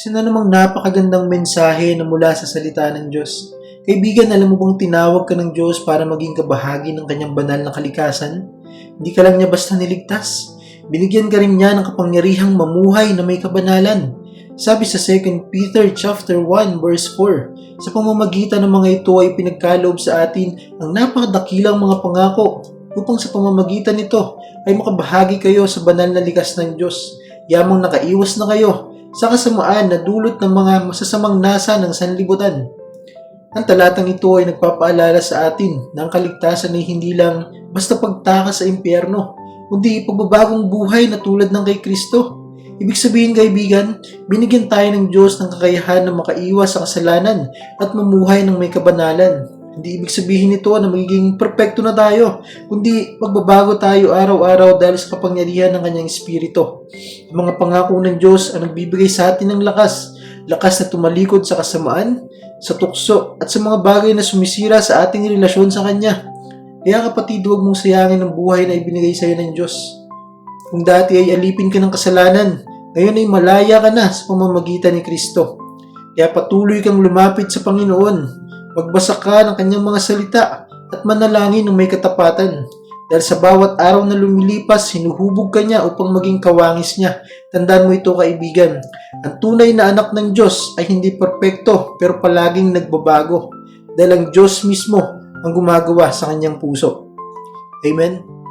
Isa na namang napakagandang mensahe na mula sa salita ng Diyos. Kaibigan, alam mo bang tinawag ka ng Diyos para maging kabahagi ng kanyang banal na kalikasan? Hindi ka lang niya basta niligtas. Binigyan ka rin niya ng kapangyarihang mamuhay na may kabanalan. Sabi sa 2 Peter chapter 1 verse 4, sa pamamagitan ng mga ito ay pinagkaloob sa atin ang napakadakilang mga pangako upang sa pamamagitan nito ay makabahagi kayo sa banal na likas ng Diyos. Yamang nakaiwas na kayo sa kasamaan na dulot ng mga masasamang nasa ng sanlibutan. Ang talatang ito ay nagpapaalala sa atin na ang kaligtasan ay hindi lang basta pagtakas sa impyerno, kundi pagbabagong buhay na tulad ng kay Kristo. Ibig sabihin kaibigan, binigyan tayo ng Diyos ng kakayahan na makaiwas sa kasalanan at mamuhay ng may kabanalan. Hindi ibig sabihin nito na magiging perpekto na tayo, kundi magbabago tayo araw-araw dahil sa kapangyarihan ng kanyang espiritu. Ang mga pangako ng Diyos ang nagbibigay sa atin ng lakas, lakas na tumalikod sa kasamaan, sa tukso at sa mga bagay na sumisira sa ating relasyon sa Kanya. Kaya kapatid, huwag mong sayangin ang buhay na ibinigay sa iyo ng Diyos. Kung dati ay alipin ka ng kasalanan, ngayon ay malaya ka na sa pamamagitan ni Kristo. Kaya patuloy kang lumapit sa Panginoon. Magbasa ka ng kanyang mga salita at manalangin ng may katapatan. Dahil sa bawat araw na lumilipas, hinuhubog ka niya upang maging kawangis niya. Tandaan mo ito kaibigan. Ang tunay na anak ng Diyos ay hindi perpekto pero palaging nagbabago. Dahil ang Diyos mismo ang gumagawa sa kanyang puso. Amen?